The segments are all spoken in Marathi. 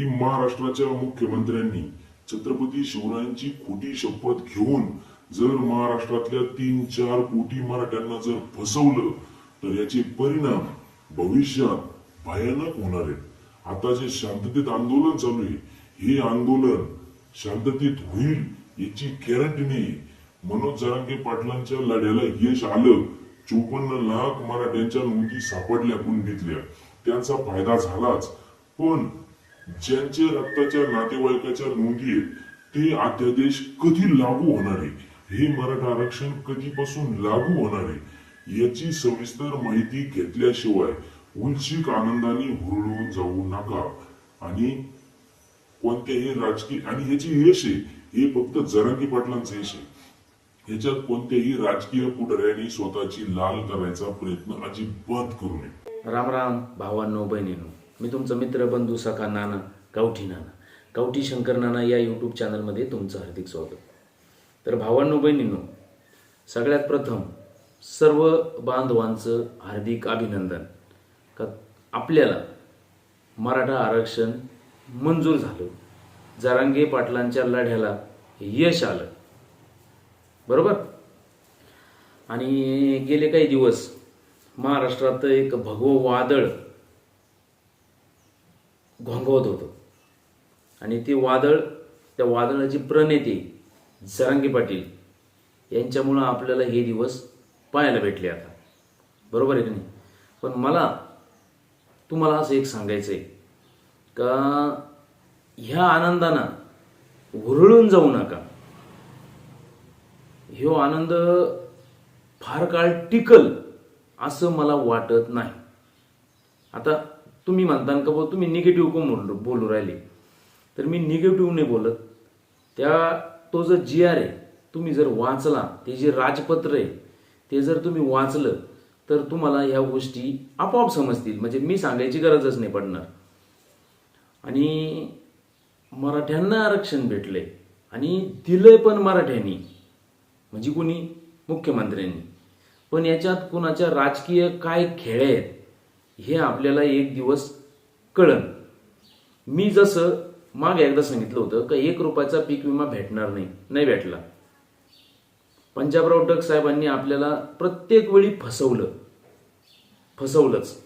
की महाराष्ट्राच्या मुख्यमंत्र्यांनी छत्रपती शिवरायांची खोटी शपथ घेऊन जर महाराष्ट्रातल्या तीन चार कोटी मराठ्यांना जर फसवलं तर याचे परिणाम भविष्यात भयानक होणार आहेत. आता जे शांततेत आंदोलन चालू आहे हे आंदोलन शांततेत होईल याची गॅरंटी नाही मनोज जरांगे पाटलांच्या लढ्याला यश आलं चोपन्न लाख मराठ्यांच्या नोंदी सापडल्या कुंडीतल्या त्यांचा फायदा झालाच पण ज्यांच्या रक्ताच्या नातेवाईकाच्या नोंदी आहेत ते अध्यादेश कधी लागू होणार आहे? हे मराठा आरक्षण कधीपासून लागू होणार आहे? याची सविस्तर माहिती घेतल्याशिवाय उलशिक आनंदाने हुरळून जाऊ नका. आणि कोणत्याही राजकीय आणि याची यश आहे हे फक्त जरांगी पाटलांचं यश आहे. ह्याच्यात कोणत्याही राजकीय पुढाऱ्याने स्वतःची लाल करायचा प्रयत्न अजिबात करू नये. राम राम भावांनो बहिणींनो. मी तुमचं मित्र बंधू सखा नाना गावठी नाना गावठी शंकर नाना या यूट्यूब चॅनलमध्ये तुमचं हार्दिक स्वागत. तर भावांनो बहिणींनो सगळ्यात प्रथम सर्व बांधवांचं हार्दिक अभिनंदन. का आपल्याला मराठा आरक्षण मंजूर झालं. जरांगे पाटलांच्या लढ्याला यश आलं. बरोबर? आणि गेले काही दिवस महाराष्ट्रात एक भगवं वादळ भंगवत होतं. आणि ते वादळ त्या वादळाची प्रणेते जरांगे पाटील यांच्यामुळं आपल्याला हे दिवस पाहायला भेटले आता. बरोबर आहे की नाही? पण मला तुम्हाला असं एक सांगायचं आहे का ह्या आनंदानं हुरळून जाऊ नका. ह्यो आनंद फार काळ टिकल असं मला वाटत नाही. आता तुम्ही म्हणता का बो तुम्ही निगेटिव्ह कोण बोलू बोलू राहिले? तर मी निगेटिव्ह नाही बोलत त्या तो जो जी आर आहे तुम्ही जर वाचला ते जे राजपत्र आहे ते जर तुम्ही वाचलं तर तुम्हाला ह्या गोष्टी आपोआप समजतील. म्हणजे मी सांगायची गरजच नाही पडणार. आणि मराठ्यांना आरक्षण भेटलंय. आणि दिलंय पण मराठ्यांनी. म्हणजे कुणी? मुख्यमंत्र्यांनी. पण याच्यात कुणाच्या राजकीय काय खेळ आहेत हे आपल्याला एक दिवस कळन. मी जसं माग एकदा सांगितलं होतं का एक रुपयाचा पीक विमा भेटणार नाही नाही भेटला. पंजाबराव टक साहेबांनी आपल्याला प्रत्येक वेळी फसवलं. फसवलंच.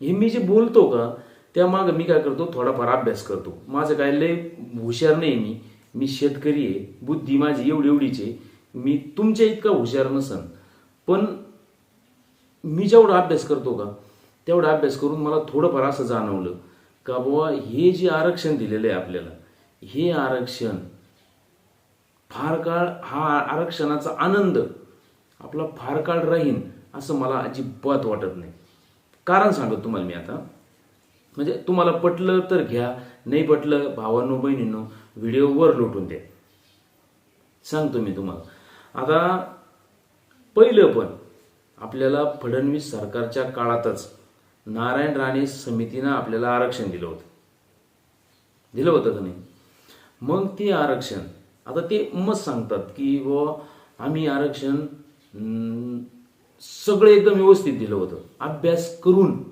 हे मी जे बोलतो का त्या माग मी काय करतो थोडाफार अभ्यास करतो. माझं काय लय हुशार नाही मी. मी शेतकरी आहे बुद्धी माझी एवढी एवढीची आहे. मी तुमच्या इतका हुशार नसन. पण मी जेवढा अभ्यास करतो का तेवढा अभ्यास करून मला थोडंफार असं जाणवलं का बाबा हे जे आरक्षण दिलेलं आहे आपल्याला हे आरक्षण फार काळ हा आरक्षणाचा आनंद आपला फार काळ राहीन असं मला अजिबात वाटत नाही. कारण सांगतो तुम्हाला मी आता. म्हणजे तुम्हाला पटलं तर घ्या नाही पटलं भावांनो बहिणींनो व्हिडिओ वर लोटून द्या. सांगतो मी तुम्हाला. आता पहिलं पण आपल्याला फडणवीस सरकारच्या काळातच नारायण राणे समितीनं आपल्याला आरक्षण दिलं होतं. दिलं होतं का नाही? मग ते आरक्षण आता ते मत सांगतात की व आम्ही आरक्षण सगळं एकदम व्यवस्थित दिलं होतं. अभ्यास करून.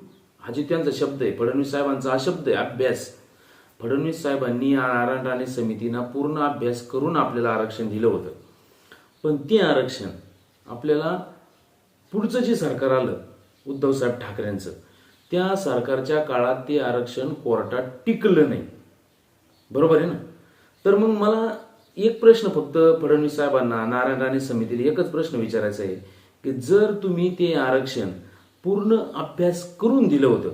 हा जे त्यांचा शब्द आहे फडणवीस साहेबांचा हा शब्द आहे अभ्यास. फडणवीस साहेबांनी नारायण राणे समितीनं पूर्ण अभ्यास करून आपल्याला आरक्षण दिलं होतं. पण ते आरक्षण आपल्याला पुढचं जे सरकार आलं उद्धवसाहेब ठाकरेंचं त्या सरकारच्या काळात ते आरक्षण कोर्टात टिकलं नाही. बरोबर आहे ना? तर मग मला एक प्रश्न फक्त फडणवीस साहेबांना नारायण राणे समितीला एकच प्रश्न विचारायचा आहे की जर तुम्ही ते आरक्षण पूर्ण अभ्यास करून दिलं होतं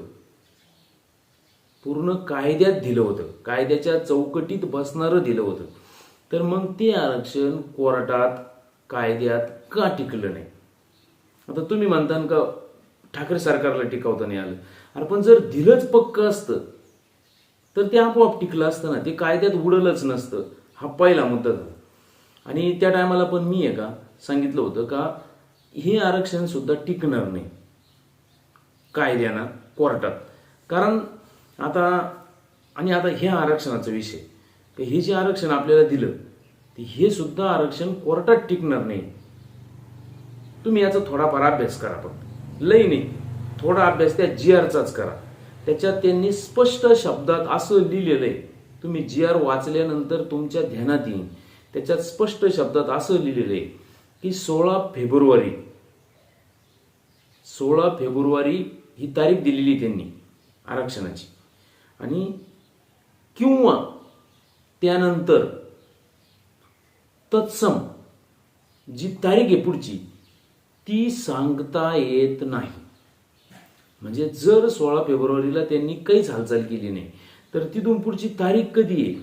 पूर्ण कायद्यात दिलं होतं कायद्याच्या चौकटीत बसणारं दिलं होतं तर मग ते आरक्षण कोर्टात कायद्यात का टिकलं नाही? आता तुम्ही म्हणता का ठाकरे सरकारला टिकावता नाही आलं. अरे पण जर दिलंच पक्क असतं तर ते आपोआप टिकलं असतं ना. ते कायद्यात उडलंच नसतं. हा पहिला मुद्दा झाला. आणि त्या टायमाला पण मी आहे का सांगितलं होतं का हे आरक्षण सुद्धा टिकणार नाही. कायद्यानं कोर्टात. कारण आता आणि आता ह्या आरक्षणाचा विषय. हे जे आरक्षण आपल्याला दिलं ते हे सुद्धा आरक्षण कोर्टात टिकणार नाही. तुम्ही याचा थोडाफार अभ्यास करा फक्त. लई नाही. थोडा अभ्यास त्या जी आरचाच करा. त्याच्यात त्यांनी स्पष्ट शब्दात असं लिहिलेलं आहे. तुम्ही जी आर वाचल्यानंतर तुमच्या ध्यानात येईल त्याच्यात स्पष्ट शब्दात असं लिहिलेलं आहे की सोळा फेब्रुवारी. सोळा फेब्रुवारी ही तारीख दिलेली त्यांनी आरक्षणाची. आणि किंवा त्यानंतर तत्सम जी तारीख आहे पुढची ती सांगता येत नाही. म्हणजे जर सोळा फेब्रुवारीला त्यांनी काहीच हालचाल केली नाही तर तिथून पुढची तारीख कधी येईल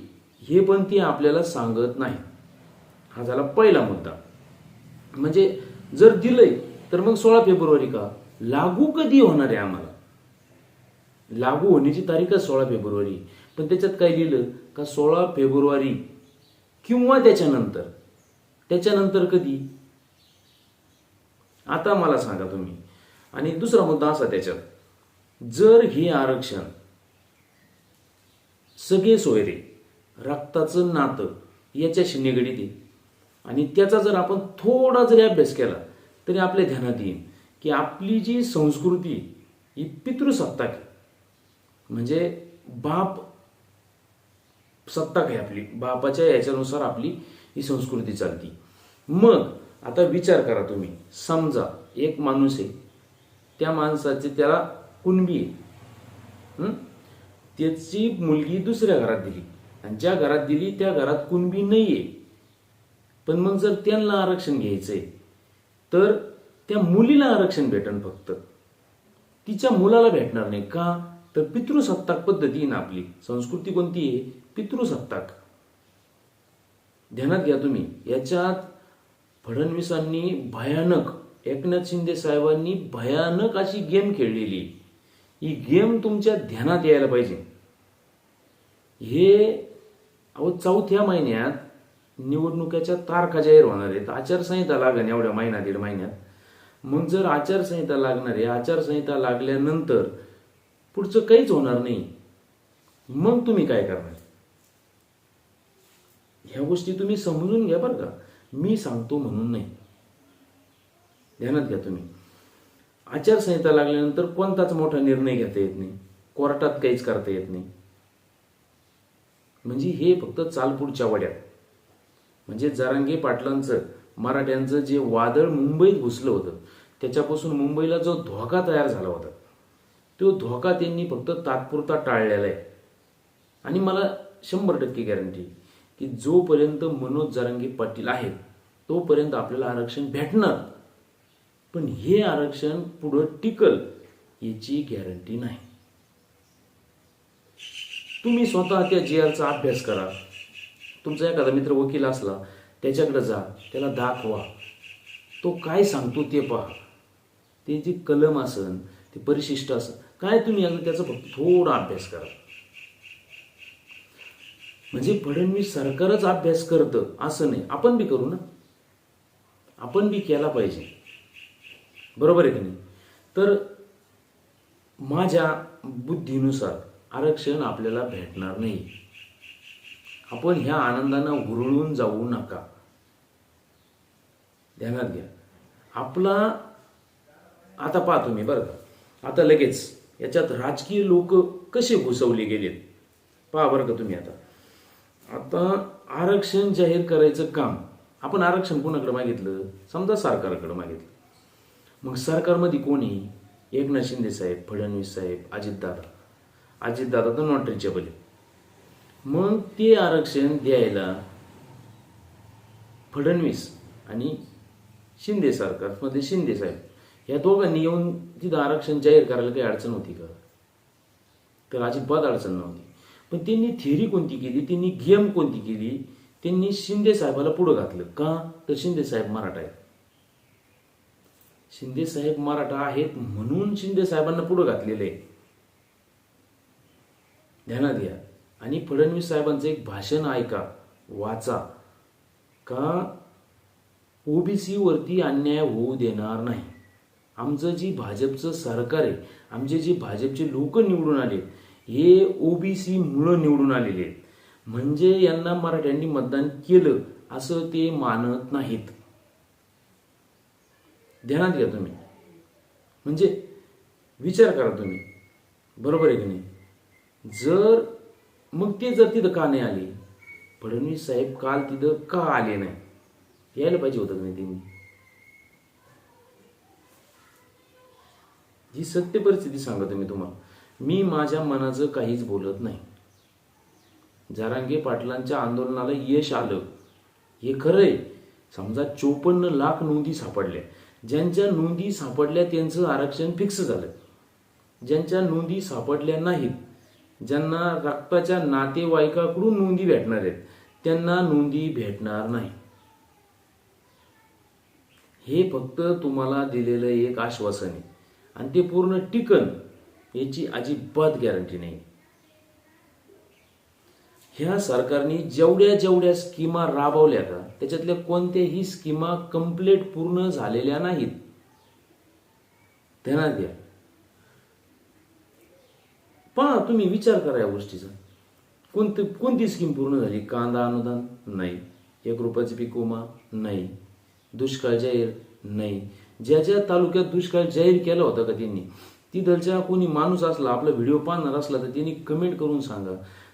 हे पण ती आपल्याला सांगत नाही. हा झाला पहिला मुद्दा. म्हणजे जर दिलंय तर मग सोळा फेब्रुवारी का? लागू कधी होणार आहे आम्हाला? लागू होण्याची तारीखच सोळा फेब्रुवारी. पण त्याच्यात काय लिहिलं? का सोळा फेब्रुवारी किंवा त्याच्यानंतर. त्याच्यानंतर कधी? आता मला सांगा तुम्ही. आणि दुसरा मुद्दा असा त्याच्यात. जर हे आरक्षण सगळे सोयरे रक्ताचं नातं याच्याशी निगडीत येईल आणि त्याचा जर आपण थोडा जरी अभ्यास केला तरी आपल्या ध्यानात येईल की आपली जी संस्कृती ही पितृसत्ताक आहे. म्हणजे बाप सत्ताक आहे आपली. बापाच्या याच्यानुसार आपली ही संस्कृती चालती. मग आता विचार करा तुम्ही. समजा एक माणूस आहे. त्या माणसाचे त्याला कुणबी आहे. त्याची मुलगी दुसऱ्या घरात दिली. आणि ज्या घरात दिली त्या घरात कुणबी नाही आहे पण मग जर त्यांना आरक्षण घ्यायचंय तर त्या मुलीला आरक्षण भेटन फक्त. तिच्या मुलाला भेटणार नाही का? तर पितृसत्ताक पद्धती आहे ना आपली. संस्कृती कोणती आहे? पितृसत्ताक. ध्यानात घ्या तुम्ही. याच्यात फडणवीसांनी भयानक एकनाथ शिंदे साहेबांनी भयानक अशी गेम खेळलेली. ही गेम तुमच्या ध्यानात यायला पाहिजे. हे अहो चौथ्या महिन्यात निवडणुकीच्या तारखा जाहीर होणार आहेत. आचारसंहिता लागण एवढ्या महिना दीड महिन्यात. मग जर आचारसंहिता लागणार आहे आचारसंहिता लागल्यानंतर पुढचं काहीच होणार नाही. मग तुम्ही काय करणार? ह्या गोष्टी तुम्ही समजून घ्या बरं का. मी सांगतो म्हणून नाही. ध्यानात घ्या तुम्ही. आचारसंहिता लागल्यानंतर कोणताच मोठा निर्णय घेता येत नाही. कोर्टात काहीच करता येत नाही. म्हणजे हे फक्त चालपूरच्या वड्यात. म्हणजे जरांगे पाटलांचं मराठ्यांचं जे वादळ मुंबईत घुसलं होतं त्याच्यापासून मुंबईला जो धोका तयार झाला होता तो धोका त्यांनी फक्त तात्पुरता टाळलेला आहे. आणि मला शंभर टक्के गॅरंटी की जोपर्यंत मनोज जरांगे पाटील आहेत तोपर्यंत आपल्याला आरक्षण भेटणार. पण हे आरक्षण पुढं टिकल याची गॅरंटी नाही. तुम्ही स्वतः त्या जी आरचा अभ्यास करा. तुमचा एखादा मित्र वकील असला त्याच्याकडे जा त्याला दाखवा. तो काय सांगतो ते पहा. ते जे कलम असन ते परिशिष्ट असन काय तुम्ही अगदी त्याचा फक्त थोडा अभ्यास करा. म्हणजे फडणवीस सरकारच अभ्यास करतं असं नाही. आपण बी करू ना. आपण बी केला पाहिजे. बरोबर आहे की नाही? तर माझ्या बुद्धीनुसार आरक्षण आपल्याला भेटणार नाही. आपण ह्या आनंदानं हुरळून जाऊ नका. ध्यानात घ्या. आपला आता पाहतो मी बरं का. आता लगेच याच्यात राजकीय लोक कसे घुसवले गेलेत? पहा बरं का तुम्ही आता. आता आरक्षण जाहीर करायचं काम आपण आरक्षण कोणाकडे मागितलं? समजा सरकारकडे मागितलं. मग सरकारमध्ये कोणी? एकनाथ शिंदे साहेब फडणवीस साहेब अजितदादा. अजितदादा तर नॉट रिचेबल आहे मग ते आरक्षण द्यायला फडणवीस आणि शिंदे सरकारमध्ये शिंदे साहेब. या दोघांनी येऊन तिथं आरक्षण जाहीर करायला काही अडचण होती का? तर अजिबात अडचण नव्हती. पण त्यांनी थिअरी कोणती केली? त्यांनी गेम कोणती केली? त्यांनी शिंदे साहेबाला पुढं घातलं. का? तर शिंदे साहेब मराठा आहेत. शिंदे साहेब मराठा आहेत म्हणून शिंदे साहेबांना पुढं घातलेलं आहे. ध्यानात घ्या. आणि फडणवीस साहेबांचं एक भाषण ऐका वाचा. का? ओबीसी वरती अन्याय होऊ देणार नाही. आमचं जी भाजपचं सरकार आहे आमचे जे भाजपचे लोक निवडून आले हे ओबीसी मुळे निवडून आलेले आहेत. म्हणजे यांना मराठ्यांनी मतदान केलं असं ते मानत नाहीत. ध्यानात घ्या तुम्ही. म्हणजे विचार करा तुम्ही. बरोबर आहे की नाही? जर मग ते जर तिथं का नाही आले? फडणवीस साहेब काल तिथं का आले नाही? यायला पाहिजे होतं नाही त्यांनी? ही सत्य परिस्थिती सांगतो मी तुम्हाला. मी माझ्या मनाचं काहीच बोलत नाही. जारांगे पाटलांच्या आंदोलनाला यश आलं. हे खरंय. समजा चोपन्न लाख नोंदी सापडल्या. ज्यांच्या नोंदी सापडल्या त्यांचं आरक्षण फिक्स झालं. ज्यांच्या नोंदी सापडल्या नाहीत ज्यांना रक्ताच्या नातेवाईकाकडून नोंदी भेटणार आहेत त्यांना नोंदी भेटणार नाही. हे फक्त तुम्हाला दिलेलं एक आश्वासन आहे. आणि ते पूर्ण टिकन याची अजिबात गॅरंटी नाही. ह्या सरकारने जेवढ्या जेवढ्या स्कीमा राबवल्या का त्याच्यातल्या कोणत्याही स्कीमा कंप्लीट पूर्ण झालेल्या नाहीत. ध्यानात घ्या. पहा तुम्ही विचार करा या गोष्टीचा. कोणती कोणती स्कीम पूर्ण झाली? कांदा अनुदान? नाही. एक रुपयाची पीक विमा? नाही. दुष्काळ जाहीर? नाही. ज्या ज्या तालुक्यात दुष्काळ जाहीर केला होता का त्यांनी? तिथलच्या कोणी माणूस असला आपला व्हिडिओ पाहणार असला तर त्यांनी कमेंट करून सांगा.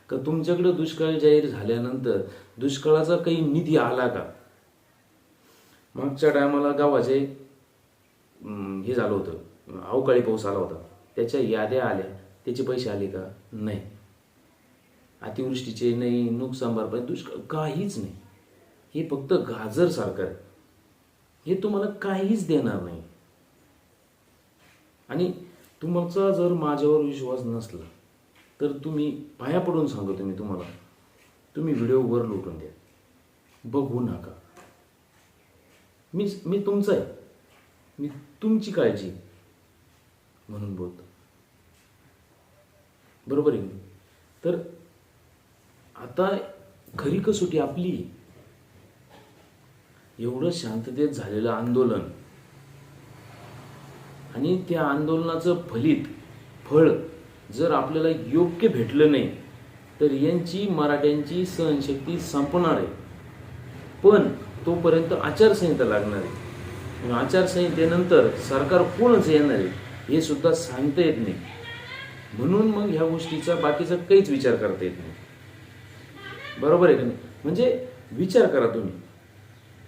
का तुमच्याकडे दुष्काळ जाहीर झाल्यानंतर दुष्काळाचा काही निधी आला का? मागच्या टायमाला गावाचे हे झालं होतं. अवकाळी पाऊस आला होता. त्याच्या याद्या आल्या. त्याचे पैसे आले का? नाही. अतिवृष्टीचे नाही नुकसान भरपाई दुष्काळ काहीच नाही. हे फक्त गाजर सारखं आहे. हे तुम्हाला काहीच देणार नाही. आणि तुमचा जर माझ्यावर विश्वास नसला तर तुम्ही पाया पडून सांगतो मी तुम्हाला. तुम्ही व्हिडिओ वर लुटून द्या बघू नका. मी मी तुमचा आहे. मी तुमची काळजी म्हणून बोलतो. बरोबर आहे तर आता खरी कसोटी आपली एवढं शांततेत झालेलं आंदोलन आणि त्या आंदोलनाचं फलित फळ जर आपल्याला योग्य भेटलं नाही तर यांची मराठ्यांची सहनशक्ती संपणार आहे. पण तोपर्यंत आचारसंहिता लागणार आहे. आचारसंहितेनंतर सरकार कोणच येणार आहे हे सुद्धा सांगता येत नाही. म्हणून मग ह्या गोष्टीचा बाकीचा काहीच विचार करता येत नाही. बरोबर आहे का नाही? म्हणजे विचार करा तुम्ही.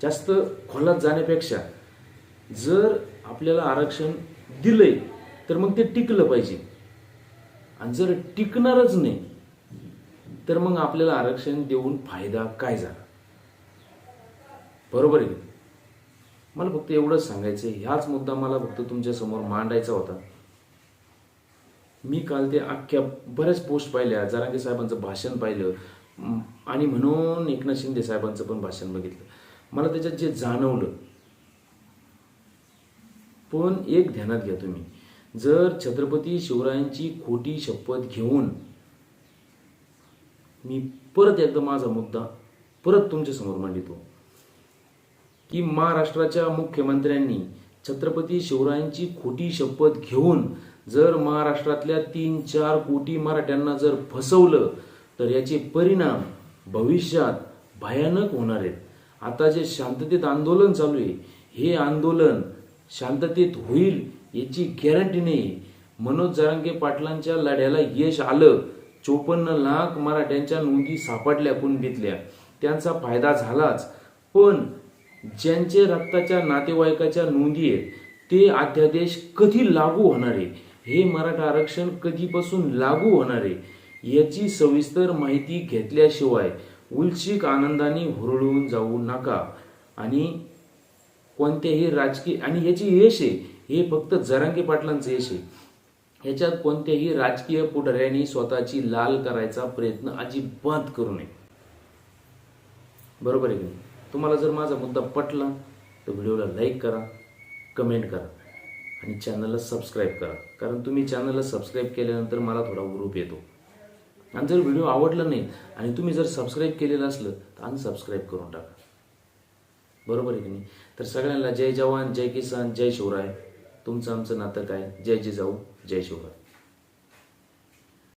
जास्त खोलात जाण्यापेक्षा जर आपल्याला आरक्षण दिलंय तर मग ते टिकलं पाहिजे. आणि जर टिकणारच नाही तर मग आपल्याला आरक्षण देऊन फायदा काय झाला? बरोबर आहे मला फक्त एवढंच सांगायचं आहे ह्याच मुद्दा मला फक्त तुमच्यासमोर मांडायचा होता. मी काल ते अख्ख्या बऱ्याच पोस्ट पाहिल्या जरांगे साहेबांचं भाषण पाहिलं आणि म्हणून एकनाथ शिंदे साहेबांचं पण भाषण बघितलं. मला त्याच्यात जे जाणवलं पण एक ध्यानात घ्या तुम्ही. जर छत्रपती शिवरायांची खोटी शपथ घेऊन मी परत एकदा माझा मुद्दा परत तुमच्यासमोर मांडितो. की महाराष्ट्राच्या मुख्यमंत्र्यांनी छत्रपती शिवरायांची खोटी शपथ घेऊन जर महाराष्ट्रातल्या तीन चार कोटी मराठ्यांना जर फसवलं तर याचे परिणाम भविष्यात भयानक होणार आहेत. आता जे शांततेत आंदोलन चालू आहे हे आंदोलन शांततेत होईल याची गॅरंटी नाही मनोज जरांगे पाटलांच्या लढ्याला यश आलं चोपन्न लाख मराठ्यांच्या नोंदी सापडल्या कुणबीतल्या त्यांचा फायदा झालाच. पण ज्यांचे रक्ताच्या नातेवाईकाच्या नोंदी आहेत ते अध्यादेश कधी लागू होणार आहे? हे मराठा आरक्षण कधीपासून लागू होणार आहे? याची सविस्तर माहिती घेतल्याशिवाय उलशिक आनंदाने हुरळून जाऊ नका. आणि कोणत्याही राजकीय आणि याची यश आहे. हे फक्त जरांगे पाटलांचं यश आहे. ह्याच्यात कोणत्याही राजकीय पुढाऱ्यांनी स्वतःची लाल करायचा प्रयत्न अजिबात करू नये. बरोबर आहे की नाही? तुम्हाला जर माझा मुद्दा पटला तर व्हिडिओला लाईक करा कमेंट करा आणि चॅनलला सबस्क्राईब करा. कारण तुम्ही चॅनलला सबस्क्राईब केल्यानंतर मला थोडा ग्रुप येतो. आणि जर व्हिडिओ आवडला नाही आणि तुम्ही जर सबस्क्राईब केलेलं असलं तर अनसबस्क्राईब करून टाका. बरोबर आहे की नाही? तर सगळ्यांना जय जवान जय किसान जय शिवराय. तुमचं आमचं नातं काय? जय जिजाऊ जय शिवराय.